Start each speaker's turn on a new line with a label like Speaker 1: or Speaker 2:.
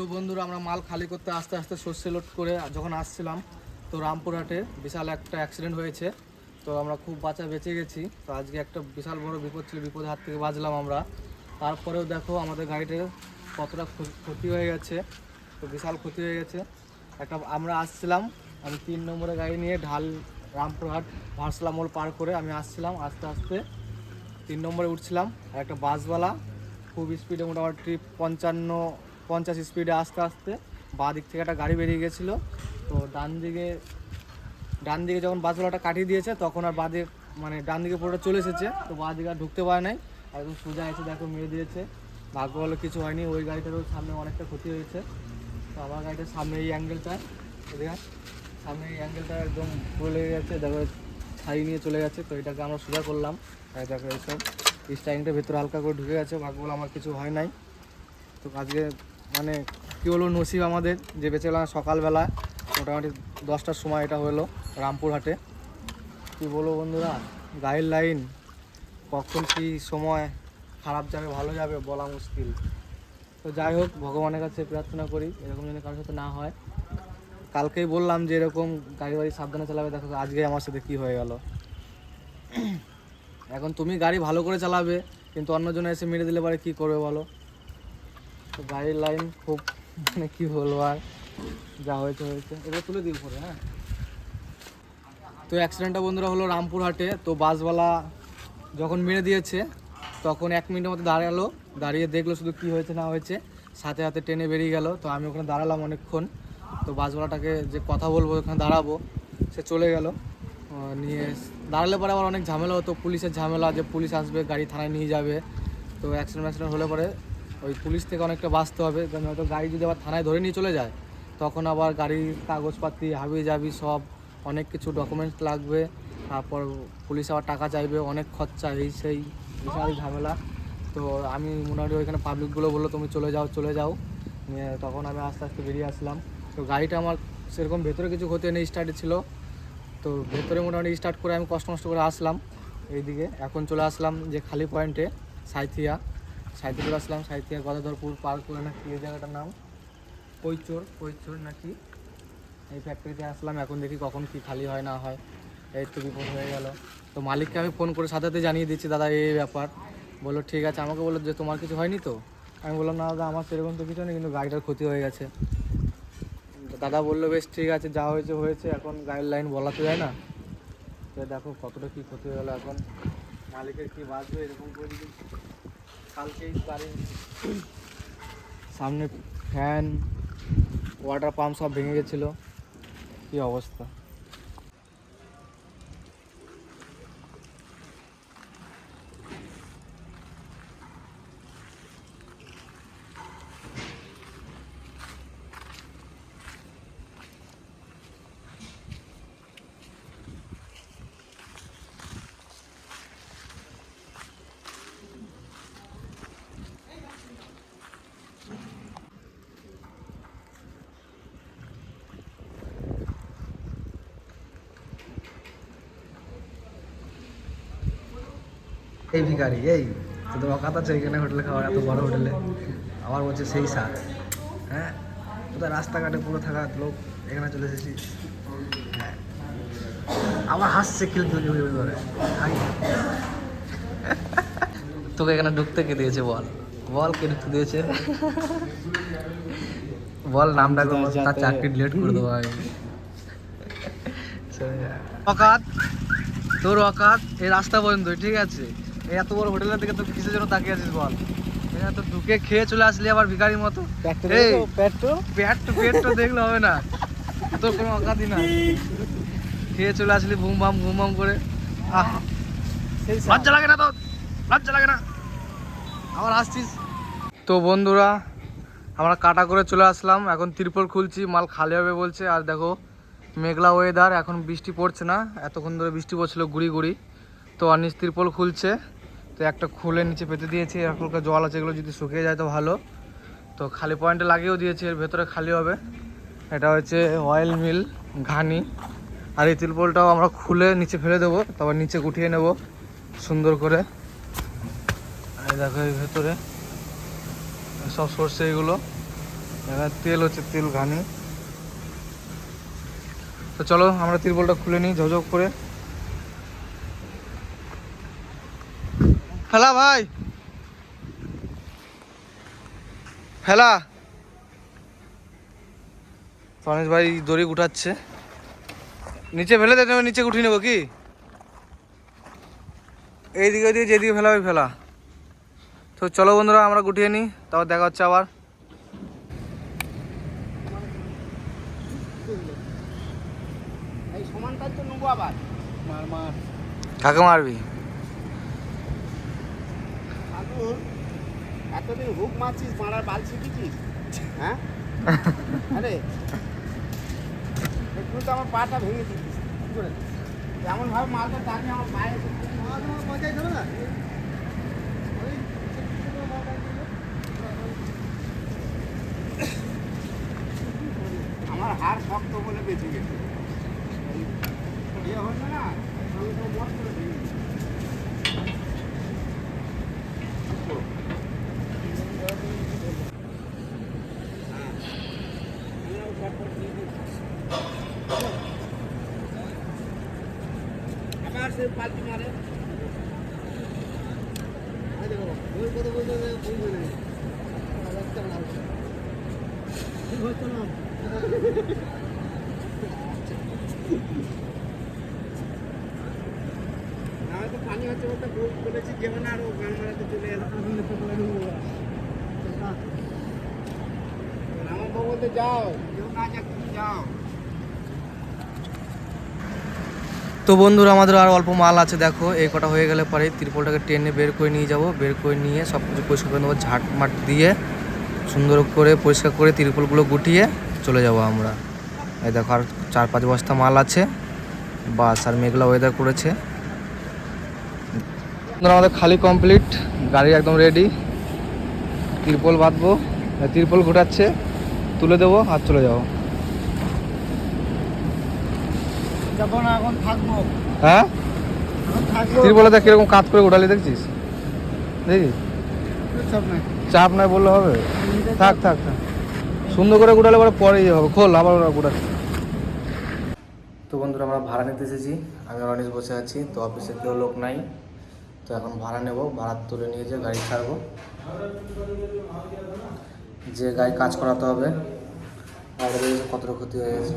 Speaker 1: তো বন্ধুরা, আমরা মাল খালি করতে আস্তে আস্তে সর্ষে লোড করে যখন আসছিলাম, তো রামপুরহাটে বিশাল একটা অ্যাক্সিডেন্ট হয়েছে। তো আমরা খুব বাঁচা বেঁচে গেছি। তো আজকে একটা বিশাল বড় বিপদ ছিল বিপদের হাত থেকে বাঁচলাম আমরা। তারপরেও দেখো, আমাদের গাড়িতে কতটা ক্ষতি হয়ে গেছে। তো বিশাল ক্ষতি হয়ে গেছে। একটা, আমরা আসছিলাম, আমি তিন নম্বরে গাড়ি নিয়ে ঢাল রামপুরহাট ভারসলা মোড় পার করে আমি আসছিলাম, আস্তে আস্তে তিন নম্বরে উঠছিলাম। আর একটা বাসওয়ালা, খুব স্পিডে মোটামুটি পঞ্চান্ন পঞ্চাশ স্পিডে আস্তে আস্তে বাঁ দিক থেকে একটা গাড়ি বেরিয়ে গেছিল। তো ডান দিকে ডান দিকে যখন বাসওয়ালাটা কাটিয়ে দিয়েছে, তখন আর বাঁ দিকে মানে ডান দিকে পুরোটা চলে এসেছে। তো বাঁ দিকে আর ঢুকতে পারে নাই। একদম সোজা এসে দেখো মেরে দিয়েছে। ভাগ্য ভালো কিছু হয়নি। ওই গাড়িটারও সামনে অনেকটা ক্ষতি হয়েছে। তো আমার গাড়িটার সামনে এই অ্যাঙ্গেলটা সামনে এই অ্যাঙ্গেলটা একদম পুরো লেগে গেছে। দেখো ছাড়িয়ে নিয়ে চলে গেছে। তো এটাকে আমরা সোজা করলাম। দেখো, এইসব। স্টাইংটা ভেতরে হালকা করে ঢুকে গেছে। ভাগ্য আমার কিছু হয় নাই। তো আজকে মানে কী বলব, নসিব আমাদের যে বেঁচে গেলাম সকালবেলা, মোটামুটি দশটার সময় এটা হলো রামপুরহাটে। কী বলব বন্ধুরা, গাইড লাইন, কখন কী সময় খারাপ যাবে, ভালো যাবে বলা মুশকিল। তো যাই হোক, ভগবানের কাছে প্রার্থনা করি, এরকম যেন কারোর সাথে না হয়। কালকেই বললাম যে এরকম গাড়ি বাড়ি সাবধানে চালাবে, দেখো আজকে আমার সাথে কি হয়ে গেল। এখন তুমি গাড়ি ভালো করে চালাবে, কিন্তু অন্যজন এসে মেরে দিলে পারে কী করবে বলো? তো গাড়ির লাইন খুব মানে কি বলব আর, যা হয়েছে হয়েছে। এবার তুলে দিই উপরে হ্যাঁ? তো অ্যাক্সিডেন্টটা বন্ধুরা হলো রামপুরহাটে। তো বাসওয়ালা যখন মেরে দিয়েছে, তখন এক মিনিটের মতো দাঁড়াল, দাঁড়িয়ে দেখল শুধু কি হয়েছে, না হয়েছে। সাথে সাথে ট্রেনে বেরিয়ে গেল। তো আমি ওখানে দাঁড়ালাম অনেকক্ষণ। তো বাসওয়ালাটাকে যে কথা বলব, ওখানে দাঁড়াবো, সে চলে গেল। নিয়ে দাঁড়ালে পরে আবার অনেক ঝামেলা হতো। পুলিশের ঝামেলা যে পুলিশ আসবে, গাড়ি থানায় নিয়ে যাবে। তো অ্যাক্সিডেন্ট অ্যাক্সিডেন্ট হলে পরে ওই পুলিশ থেকে অনেকটা বাঁচতে হবে। কারণ হয়তো গাড়ি যদি আবার থানায় ধরে নিয়ে চলে যায়, তখন আবার গাড়ির কাগজপাতি, হাবি যাবি সব অনেক কিছু ডকুমেন্টস লাগবে। তারপর পুলিশ আবার টাকা চাইবে, অনেক খরচা, এই সেই বিশাল ঝামেলা। তো আমি মোটামুটি ওইখানে পাবলিকগুলো বলল, তুমি চলে যাও চলে যাও। নিয়ে তখন আমি আস্তে আস্তে বেরিয়ে আসলাম। তো গাড়িটা আমার সেরকম ভেতরে কিছু ক্ষতি নেই স্টার্টে ছিল। তো ভেতরে মোটামুটি স্টার্ট করে আমি কষ্ট মষ্ট করে আসলাম। এইদিকে এখন চলে আসলাম যে খালি পয়েন্টে সাইথিয়া। চলে আসলাম সাইথিয়া গদাধরপুর পার করে নাকি এই জায়গাটার নাম। কৈচোর কৈচোর নাকি? এই ফ্যাক্টরিতে আসলাম, এখন দেখি কখন কি খালি হয়, না হয়। এই তো বিপদ হয়ে গেল। তো মালিককে আমি ফোন করে সাথে সাথে জানিয়ে দিচ্ছি, দাদা এই ব্যাপার। বলল, ঠিক আছে। আমাকে বলল, যে তোমার কিছু হয়নি তো? আমি বললাম, না দাদা, আমার সেরকম তো কিছু নেই কিন্তু গাড়িটার ক্ষতি হয়ে গেছে। দাদা বলল, বেশ, ঠিক আছে, যা হয়েছে হয়েছে। এখন গাইড লাইন বলা তো যায় না। তো দেখো কতটা কী ক্ষতি হয়ে গেলো এখন। মালিকের কি বাঁচবে, এরকম করে কালকেই গাড়ি সামনে ফ্যান ওয়াটার পাম্প সব ভেঙে গেছিল। কি অবস্থা?
Speaker 2: এই ভিখারি এই তোদের অকাত আছে এখানে হোটেলে খাওয়ার এত বড় হোটেলে। আবার বলছে সেই স্যার। হ্যাঁ? তোদের রাস্তাঘাটে পুরো থাকা লোক এখানে চলে এসেছিস হ্যাঁ। আবার হাসছে হয়ে করে। হাই। তোকে এখানে ঢুকতে কে দিয়েছে বল? বল কে ঢুকতে দিয়েছে? বল নামটা তার চাকরি ডিলিট করে দেবো আমি।
Speaker 1: অকাত। তোর অকাত এই রাস্তা পর্যন্ত ঠিক আছে? এত বড় হোটেলের দিকে তো কিসের জন্য তাকিয়ে আছিস বল? তো ঢুকে খেয়ে চলে আসলি আবার ভিখারির মতো। পেট তো পেট তো। দেখলে হবে না। তোর কোনো অকাতই না খেয়ে চলে আসলি বুম বাম বুম বাম করে। আহ। লজ্জা লাগে না তো লজ্জা লাগে না। আবার আসছিস। তো বন্ধুরা আমরা কাটা করে চলে আসলাম। এখন তিরপল খুলছি মাল খালি হবে বলছে। আর দেখো মেঘলা ওয়েদার এখন বৃষ্টি পড়ছে না। এতক্ষণ ধরে বৃষ্টি পড়ছিল গুড়ি গুড়ি। তো আর নিচ তিরপল খুলছে। তো একটা খুলে নিচে পেতে দিয়েছি এখন জল আছে, এগুলো যদি শুকিয়ে যায় তো ভালো। তো খালি পয়েন্টে লাগিয়েও দিয়েছি, এর ভেতরে খালি হবে। এটা হচ্ছে অয়েল মিল ঘানি। আর এই তিরপলটাও আমরা খুলে নিচে ফেলে দেবো, তারপর নিচে গুটিয়ে নেব, সুন্দর করে। দেখো এই ভেতরে, সব সর্ষে এগুলো। এবার তেল হচ্ছে তেল, ঘানি। তো চলো আমরা তিরপলটা খুলে নিই, ঝকঝক করে। ফেলা ভাই। ফেলা গণেশ ভাই দড়ি উঠাচ্ছে নিচে ফেলে দেবে নিচে উঠিয়ে নেব কি? এইদিকে ওইদিকে যেদিকে ফেলা ওই ফেলা। তো চলো বন্ধুরা আমরা গুটিয়ে নিই তারপর দেখা হচ্ছে আবার।
Speaker 3: এই সমানটার তো নেব আবার।
Speaker 2: মার মার।
Speaker 1: কাকে মারবি?
Speaker 3: ঠাকুর এতদিন হুক মারছিস মারার বাল শিখেছিস হ্যাঁ? আরে একটু তো আমার পাটা ভেঙে দিচ্ছিস কি করে? এমন ভাবে মালটা টানে আমার পায়ে মজাই ধরো না। আমার হাড় শক্ত বলে বেঁচে গেছে ইয়ে হচ্ছে না আমি তো মত করে ভেঙে দিচ্ছি। আবার সে পাল্টি মারে ওই কথা বলতে বুঝবে না ঠিক হচ্ছে না আমি তো পানি হচ্ছে বলতে বল- বলেছি যেমন আর গান মারাতে চলে এলো আমার বউ বলতে যাও, কেউ না যাক তুমি যাও।
Speaker 1: তো বন্ধুরা, আমাদের আর অল্প মাল আছে, দেখো। এই কটা হয়ে গেলে পরে তিরপলটাকে টেনে বের করে নিয়ে যাব। বের করে নিয়ে সব কিছু পরিষ্কার করে নেব, ঝাট মাট দিয়ে সুন্দর করে পরিষ্কার করে তিরপলগুলো গুটিয়ে চলে যাব আমরা। এই দেখো, আর চার পাঁচ বস্তা মাল আছে। বাস আর মেঘলা ওয়েদার করেছে। আমাদের খালি কমপ্লিট গাড়ি একদম রেডি তিরপল বাঁধবো, তিরপল ঘুটাচ্ছে, তুলে দেবো আর চলে যাব।
Speaker 3: যখন এখন থাকব।
Speaker 1: হ্যাঁ?
Speaker 3: থাকব।
Speaker 1: তিরপলে দেখ কীরকম কাজ করে উঠালি দেখছিস? দেখি? চাপ নাই। বললে হবে? থাক থাক থাক। সুন্দর করে গুটালে পরে পরে ইয়ে হবে। খোল আবার ওরা গুটাচ্ছে তো বন্ধুরা আমরা ভাড়া নিতে এসেছি। আমি রনিশ বসে আছি তো অফিসে কেউ লোক নাই। তো এখন ভাড়া নেব ভাড়া তুলে নিয়ে যেয়ে গাড়ি ছাড়বো। যে গাড়ি কাজ করাতে হবে আর কতটা ক্ষতি হয়ে গেছে?